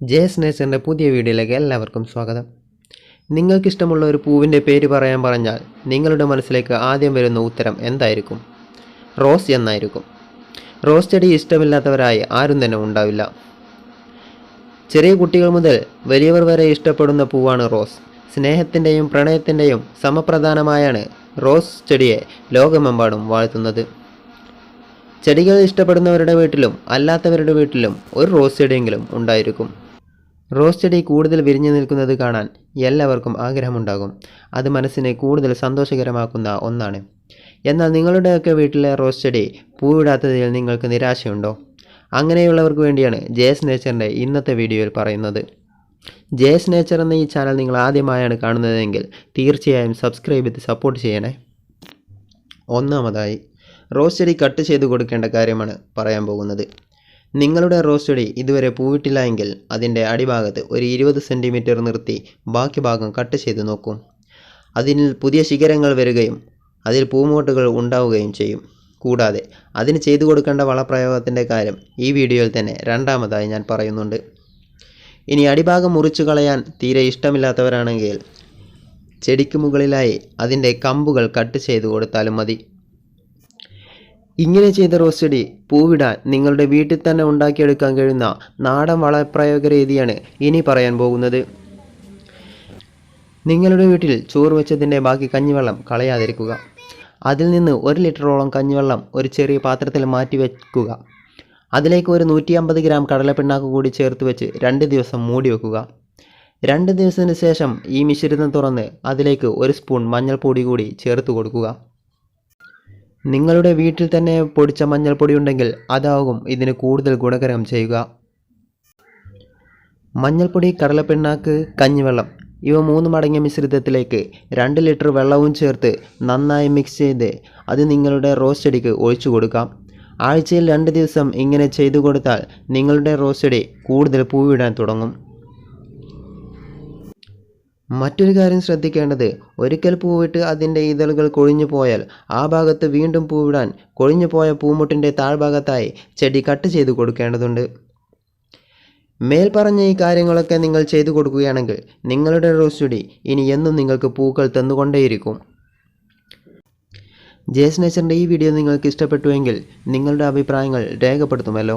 ജേസ് നേച്ചറിന്റെ പുതിയ വീഡിയോയിലേക്ക് എല്ലാവർക്കും സ്വാഗതം. നിങ്ങൾക്കിഷ്ടമുള്ള ഒരു പൂവിന്റെ പേര് പറയാൻ പറഞ്ഞാൽ നിങ്ങളുടെ മനസ്സിലേക്ക് ആദ്യം വരുന്ന ഉത്തരം എന്തായിരിക്കും? റോസ് എന്നായിരിക്കും. റോസ് ചെടി ഇഷ്ടമില്ലാത്തവരായി ആരും തന്നെ ഉണ്ടാവില്ല. ചെറിയ കുട്ടികൾ മുതൽ വലിയവർ വരെ ഇഷ്ടപ്പെടുന്ന പൂവാണ് റോസ്. സ്നേഹത്തിന്റെയും പ്രണയത്തിന്റെയും സമപ്രധാനമായാണ് റോസ് ചെടിയെ ലോകമെമ്പാടും വാഴ്ത്തുന്നത്. ചെടികൾ ഇഷ്ടപ്പെടുന്നവരുടെ വീട്ടിലും അല്ലാത്തവരുടെ വീട്ടിലും ഒരു റോസ് ചെടിയെങ്കിലും ഉണ്ടായിരിക്കും. റോസ് ചെടി കൂടുതൽ വിരിഞ്ഞു നിൽക്കുന്നത് കാണാൻ എല്ലാവർക്കും ആഗ്രഹമുണ്ടാകും. അത് മനസ്സിനെ കൂടുതൽ സന്തോഷകരമാക്കുന്ന ഒന്നാണ്. എന്നാൽ നിങ്ങളുടെയൊക്കെ വീട്ടിലെ റോസ് ചെടി പൂവിടാത്തതിൽ നിങ്ങൾക്ക് നിരാശയുണ്ടോ? അങ്ങനെയുള്ളവർക്ക് വേണ്ടിയാണ് ജേസ് നേച്ചറിന്റെ ഇന്നത്തെ വീഡിയോയിൽ പറയുന്നത്. ജേസ് നേച്ചർ എന്ന ഈ ചാനൽ നിങ്ങൾ ആദ്യമായാണ് കാണുന്നതെങ്കിൽ തീർച്ചയായും സബ്സ്ക്രൈബ് ചെയ്ത് സപ്പോർട്ട് ചെയ്യണേ. ഒന്നാമതായി റോസ് ചെടി കട്ട് ചെയ്ത് കൊടുക്കേണ്ട കാര്യമാണ് പറയാൻ പോകുന്നത്. നിങ്ങളുടെ റോസ് ചെടി ഇതുവരെ പൂവിട്ടില്ല എങ്കിൽ അതിന്റെ അടിഭാഗത്ത് ഒരു ഇരുപത് സെന്റിമീറ്റർ നിർത്തി ബാക്കി ഭാഗം കട്ട് ചെയ്ത് നോക്കും. അതിൽ പുതിയ ശിഖരങ്ങൾ വരികയും അതിൽ പൂമോട്ടുകൾ ഉണ്ടാവുകയും ചെയ്യും. കൂടാതെ അതിന് ചെയ്തു കൊടുക്കേണ്ട വളപ്രയോഗത്തിന്റെ കാര്യം ഈ വീഡിയോയിൽ തന്നെ രണ്ടാമതായി ഞാൻ പറയുന്നുണ്ട്. ഇനി അടിഭാഗം മുറിച്ചു കളയാൻ തീരെ ഇഷ്ടമില്ലാത്തവരാണെങ്കിൽ ചെടിക്ക് മുകളിലായി അതിന്റെ കമ്പുകൾ കട്ട് ചെയ്ത് കൊടുത്താലും മതി. ഇങ്ങനെ ചെയ്ത റോസ് ചെടി പൂവിടാൻ നിങ്ങളുടെ വീട്ടിൽ തന്നെ ഉണ്ടാക്കിയെടുക്കാൻ കഴിയുന്ന നാടൻ വളപ്രയോഗ രീതിയാണ് ഇനി പറയാൻ പോകുന്നത്. നിങ്ങളുടെ വീട്ടിൽ ചോറ് വെച്ചതിന്റെ ബാക്കി കഞ്ഞിവെള്ളം കളയാതിരിക്കുക. അതിൽ നിന്ന് ഒരു ലിറ്ററോളം കഞ്ഞിവെള്ളം ഒരു ചെറിയ പാത്രത്തിൽ മാറ്റി വയ്ക്കുക അതിലേക്ക് ഒരു നൂറ്റി അമ്പത് ഗ്രാം കടലപ്പിണ്ണാക്ക് കൂടി ചേർത്ത് വെച്ച് രണ്ട് ദിവസം മൂടി വെക്കുക. രണ്ട് ദിവസത്തിന് ശേഷം ഈ മിശ്രിതം തുറന്ന് അതിലേക്ക് ഒരു സ്പൂൺ മഞ്ഞൾപ്പൊടി കൂടി ചേർത്ത് കൊടുക്കുക. നിങ്ങളുടെ വീട്ടിൽ തന്നെ പൊടിച്ച മഞ്ഞൾപ്പൊടി ഉണ്ടെങ്കിൽ അതാകും ഇതിന് കൂടുതൽ ഗുണകരം ചെയ്യുക. മഞ്ഞൾപ്പൊടി കടലപ്പിണ്ണാക്ക് കഞ്ഞിവെള്ളം ഇവ മൂന്ന് അടങ്ങിയ മിശ്രിതത്തിലേക്ക് രണ്ട് ലിറ്റർ വെള്ളവും ചേർത്ത് നന്നായി മിക്സ് ചെയ്ത് അത് നിങ്ങളുടെ റോസ് ചെടിക്ക് ഒഴിച്ചു കൊടുക്കാം. ആഴ്ചയിൽ രണ്ട് ദിവസം ഇങ്ങനെ ചെയ്തു കൊടുത്താൽ നിങ്ങളുടെ റോസ് ചെടി കൂടുതൽ പൂവിടാൻ തുടങ്ങും. മറ്റൊരു കാര്യം ശ്രദ്ധിക്കേണ്ടത് ഒരിക്കൽ പൂവിട്ട് അതിന്റെ ഇതളുകൾ കൊഴിഞ്ഞു പോയാൽ ആ ഭാഗത്ത് വീണ്ടും പൂവിടാൻ കൊഴിഞ്ഞു പോയ പൂമുട്ടിന്റെ താഴ്ഭാഗത്തായി ചെടി കട്ട് ചെയ്തു കൊടുക്കേണ്ടതുണ്ട്. മേൽപ്പറഞ്ഞ ഈ കാര്യങ്ങളൊക്കെ നിങ്ങൾ ചെയ്തു കൊടുക്കുകയാണെങ്കിൽ നിങ്ങളുടെ റോസ് ചെടി ഇനി എന്നും നിങ്ങൾക്ക് പൂക്കൾ തന്നുകൊണ്ടേയിരിക്കും. ജേസ് നേച്ചറിന്റെ ഈ വീഡിയോ നിങ്ങൾക്ക് ഇഷ്ടപ്പെട്ടുവെങ്കിൽ നിങ്ങളുടെ അഭിപ്രായങ്ങൾ രേഖപ്പെടുത്തുമല്ലോ.